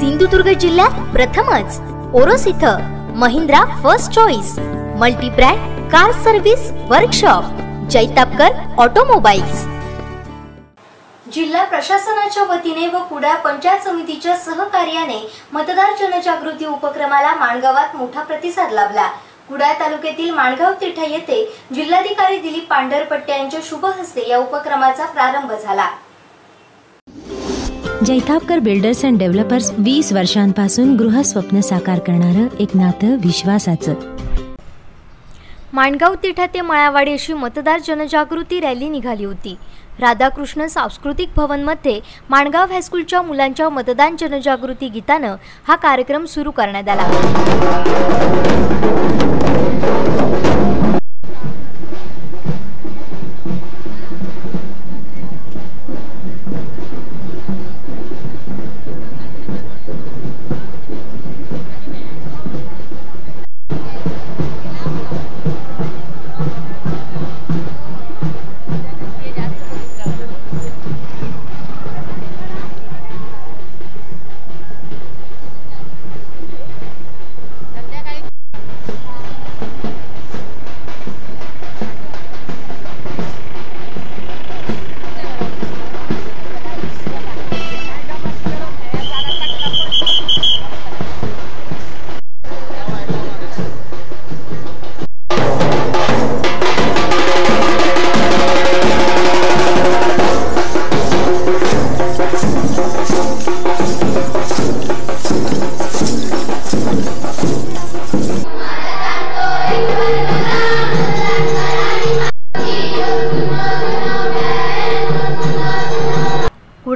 सिंधुदुर्ग जिल्ह्यात प्रथमच. ओरोस इथं Mahindra first choice multi brand car service workshop Jaitapkar automobiles. जिल्हा प्रशासनाच्या वतीने व कुडाळ पंचायत समितीच्या सहकार्याने मतदार जनजागृती उपक्रमाला माणगावात मोठा प्रतिसाद लाभला. कुडाळ तालुक्यातील माणगाव तिठा येथे जिल्हाधिकारी दिलीप पांढरपट्टे यांच्या शुभ हस्ते या उपक्रमाचा प्रारंभ झाला. जैतापकर बिल्डर्स अँड डेव्हलपर्स वीस वर्षांपासून गृहस्वप्न साकार करणारं एक नातं विश्वासाचं. माणगाव तिठा ते मळावाडी अशी मतदार जनजागृती रॅली निघाली होती. राधाकृष्ण सांस्कृतिक भवनमध्ये माणगाव हायस्कूलच्या मुलांच्या मतदान जनजागृती गीतानं हा कार्यक्रम सुरू करण्यात आला.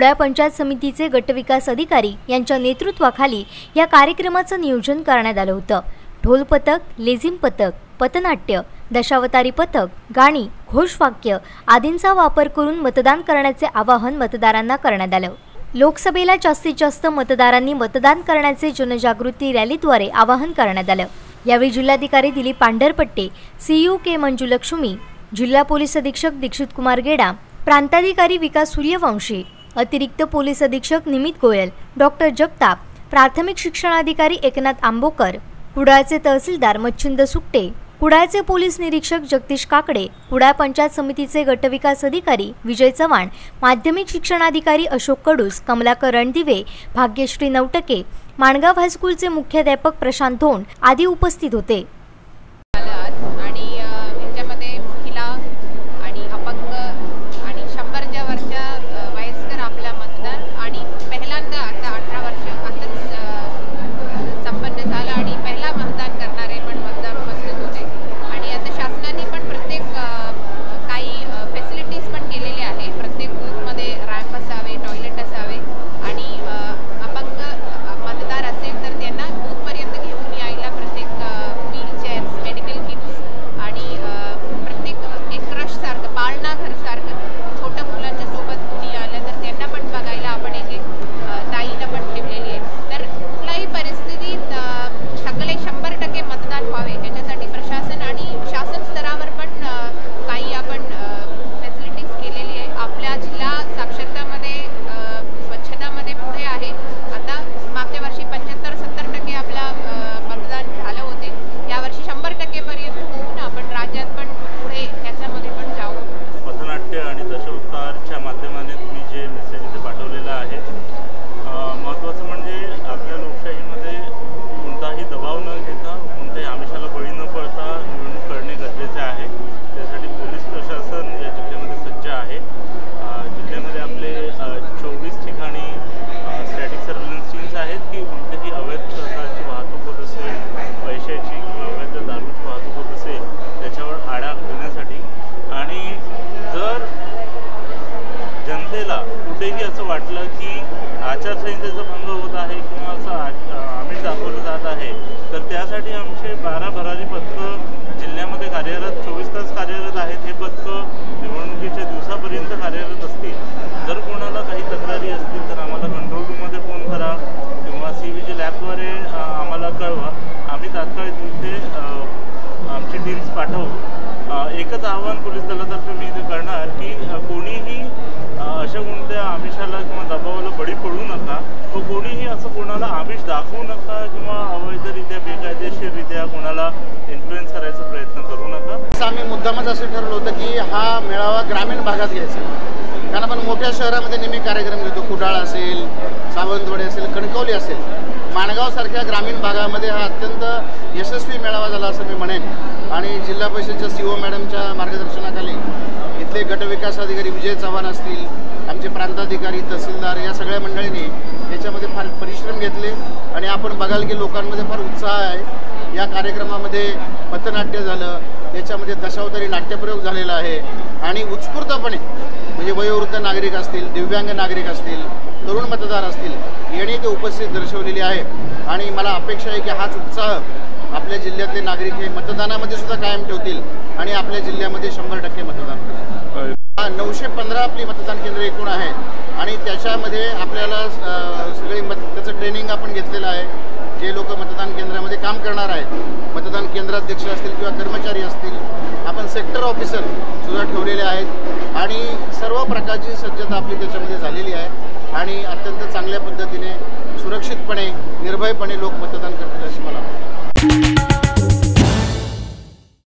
कुडाळ पंचायत समितीचे गटविकास अधिकारी यांच्या नेतृत्वाखाली या कार्यक्रमाचं नियोजन करण्यात आलं होतं. ढोल पथक लेझिम पथक पथनाट्य दशावतारी पथक गाणी घोषवाक्य आदींचा वापर करून मतदान करण्याचे आवाहन मतदारांना करण्यात आलं. लोकसभेला जास्तीत जास्त मतदारांनी मतदान करण्याचे जनजागृती रॅलीद्वारे आवाहन करण्यात आलं. यावेळी जिल्हाधिकारी दिलीप पांढरपट्टे सीयू के मंजुलक्ष्मी जिल्हा पोलीस अधीक्षक दीक्षित कुमार गेडा प्रांताधिकारी विकास सूर्यवंशी अतिरिक्त पोलीस अधीक्षक निमित गोयल डॉक्टर जगताप प्राथमिक शिक्षणाधिकारी एकनाथ आंबोकर कुडाळचे तहसीलदार मच्छिंद सुकटे कुडाळचे पोलीस निरीक्षक जगदीश काकडे कुडाळ पंचायत समितीचे गटविकास अधिकारी विजय चव्हाण माध्यमिक शिक्षणाधिकारी अशोक कडूस कमलाकर रणदिवे भाग्यश्री नवटके माणगाव हायस्कूलचे मुख्याध्यापक प्रशांत धोंड आदी उपस्थित होते. भागात घ्यायचं. आहे. कारण आपण मोठ्या शहरामध्ये नेहमी कार्यक्रम घेतो. कुडाळ असेल सावंतवाडी असेल कणकवली असेल. माणगावसारख्या ग्रामीण भागामध्ये हा अत्यंत यशस्वी मेळावा झाला असं मी म्हणेन. आणि जिल्हा परिषदच्या सी ओ मॅडमच्या मार्गदर्शनाखाली इथले गटविकास अधिकारी विजय चव्हाण असतील आमचे प्रांताधिकारी तहसीलदार या सगळ्या मंडळींनी याच्यामध्ये फार परिश्रम घेतले. आणि आपण बघाल की लोकांमध्ये फार उत्साह आहे. या कार्यक्रमामध्ये पथनाट्य झालं याच्यामध्ये दशावतारी नाट्यप्रयोग झालेला आहे. आणि उत्स्फूर्तपणे म्हणजे वयोवृद्ध नागरिक असतील दिव्यांग नागरिक असतील तरुण मतदार असतील येणे ते उपस्थित दर्शवलेली आहे. आणि मला अपेक्षा आहे की हाच उत्साह आपल्या जिल्ह्यातले नागरिक हे मतदानामध्ये सुद्धा कायम ठेवतील आणि आपल्या जिल्ह्यामध्ये शंभर टक्के मतदान करतील. हा, नऊशे पंधरा आपली मतदान केंद्र एकूण आहेत. आणि त्याच्यामध्ये आपल्याला ठेवलेले आहेत. आणि सर्व प्रकारची सज्जता आपली त्याच्यामध्ये झालेली आहे. आणि अत्यंत चांगल्या पद्धतीने सुरक्षितपणे निर्भयपणे लोक